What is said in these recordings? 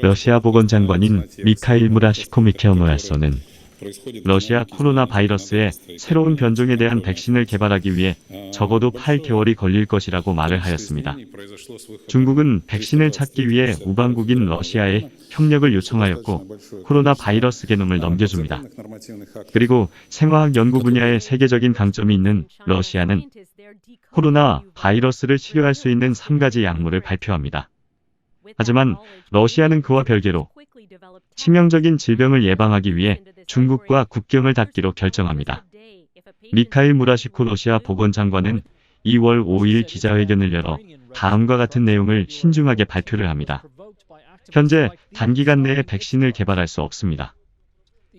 러시아 보건장관인 미카일 무라시코 미케오노야소는 러시아 코로나 바이러스의 새로운 변종에 대한 백신을 개발하기 위해 적어도 8개월이 걸릴 것이라고 말을 하였습니다. 중국은 백신을 찾기 위해 우방국인 러시아에 협력을 요청하였고 코로나 바이러스 게놈을 넘겨줍니다. 그리고 생화학 연구 분야에 세계적인 강점이 있는 러시아는 코로나 바이러스를 치료할 수 있는 3가지 약물을 발표합니다. 하지만 러시아는 그와 별개로 치명적인 질병을 예방하기 위해 중국과 국경을 닫기로 결정합니다. 미카일 무라시코 러시아 보건장관은 2월 5일 기자회견을 열어 다음과 같은 내용을 신중하게 발표를 합니다. 현재 단기간 내에 백신을 개발할 수 없습니다.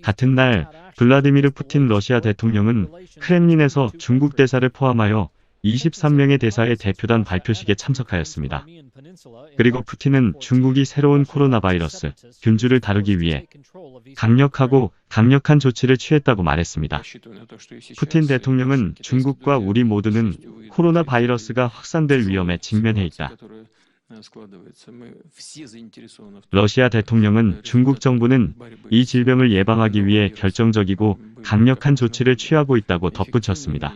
같은 날 블라디미르 푸틴 러시아 대통령은 크렘린에서 중국 대사를 포함하여 23명의 대사의 대표단 발표식에 참석하였습니다. 그리고 푸틴은 중국이 새로운 코로나 바이러스 균주를 다루기 위해 강력하고 강력한 조치를 취했다고 말했습니다. 푸틴 대통령은 중국과 우리 모두는 코로나 바이러스가 확산될 위험에 직면해 있다. 러시아 대통령은 중국 정부는 이 질병을 예방하기 위해 결정적이고 강력한 조치를 취하고 있다고 덧붙였습니다.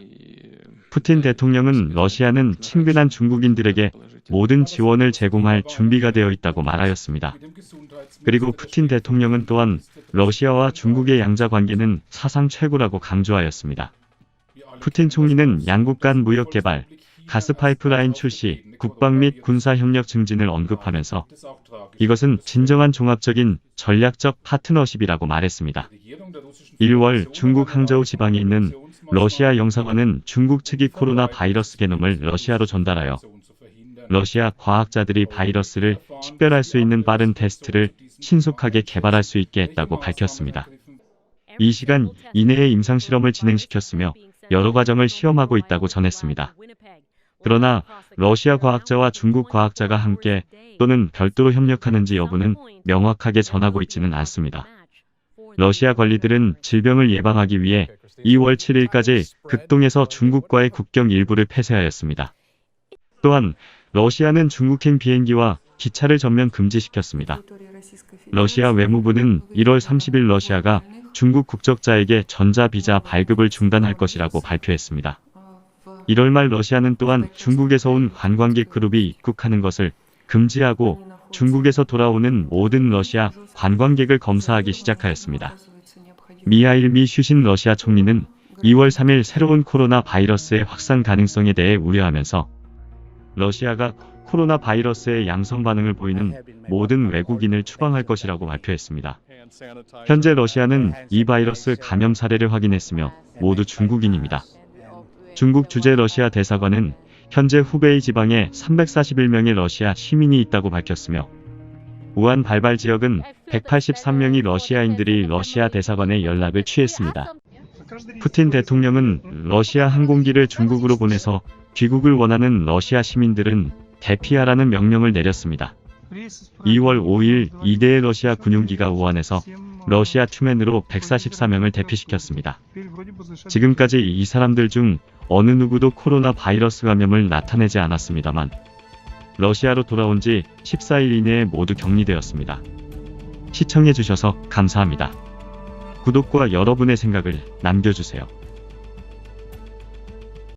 푸틴 대통령은 러시아는 친근한 중국인들에게 모든 지원을 제공할 준비가 되어 있다고 말하였습니다. 그리고 푸틴 대통령은 또한 러시아와 중국의 양자 관계는 사상 최고라고 강조하였습니다. 푸틴 총리는 양국 간 무역 개발, 가스 파이프라인 출시, 국방 및 군사 협력 증진을 언급하면서 이것은 진정한 종합적인 전략적 파트너십이라고 말했습니다. 1월 중국 항저우 지방에 있는 러시아 영사관은 중국 측이 코로나 바이러스 게놈을 러시아로 전달하여 러시아 과학자들이 바이러스를 식별할 수 있는 빠른 테스트를 신속하게 개발할 수 있게 했다고 밝혔습니다. 이 시간 이내에 임상실험을 진행시켰으며 여러 과정을 시험하고 있다고 전했습니다. 그러나 러시아 과학자와 중국 과학자가 함께 또는 별도로 협력하는지 여부는 명확하게 전하고 있지는 않습니다. 러시아 관리들은 질병을 예방하기 위해 2월 7일까지 극동에서 중국과의 국경 일부를 폐쇄하였습니다. 또한 러시아는 중국행 비행기와 기차를 전면 금지시켰습니다. 러시아 외무부는 1월 30일 러시아가 중국 국적자에게 전자비자 발급을 중단할 것이라고 발표했습니다. 1월 말 러시아는 또한 중국에서 온 관광객 그룹이 입국하는 것을 금지하고 중국에서 돌아오는 모든 러시아 관광객을 검사하기 시작하였습니다. 미하일 미 슈신 러시아 총리는 2월 3일 새로운 코로나 바이러스의 확산 가능성에 대해 우려하면서 러시아가 코로나 바이러스의 양성 반응을 보이는 모든 외국인을 추방할 것이라고 발표했습니다. 현재 러시아는 이 바이러스 감염 사례를 확인했으며 모두 중국인입니다. 중국 주재 러시아 대사관은 현재 후베이 지방에 341명의 러시아 시민이 있다고 밝혔으며 우한 발발 지역은 183명의 러시아인들이 러시아 대사관에 연락을 취했습니다. 푸틴 대통령은 러시아 항공기를 중국으로 보내서 귀국을 원하는 러시아 시민들은 대피하라는 명령을 내렸습니다. 2월 5일 2대의 러시아 군용기가 우한에서 러시아 투맨으로 144명을 대피시켰습니다. 지금까지 이 사람들 중 어느 누구도 코로나 바이러스 감염을 나타내지 않았습니다만 러시아로 돌아온 지 14일 이내에 모두 격리되었습니다. 시청해주셔서 감사합니다. 구독과 여러분의 생각을 남겨주세요.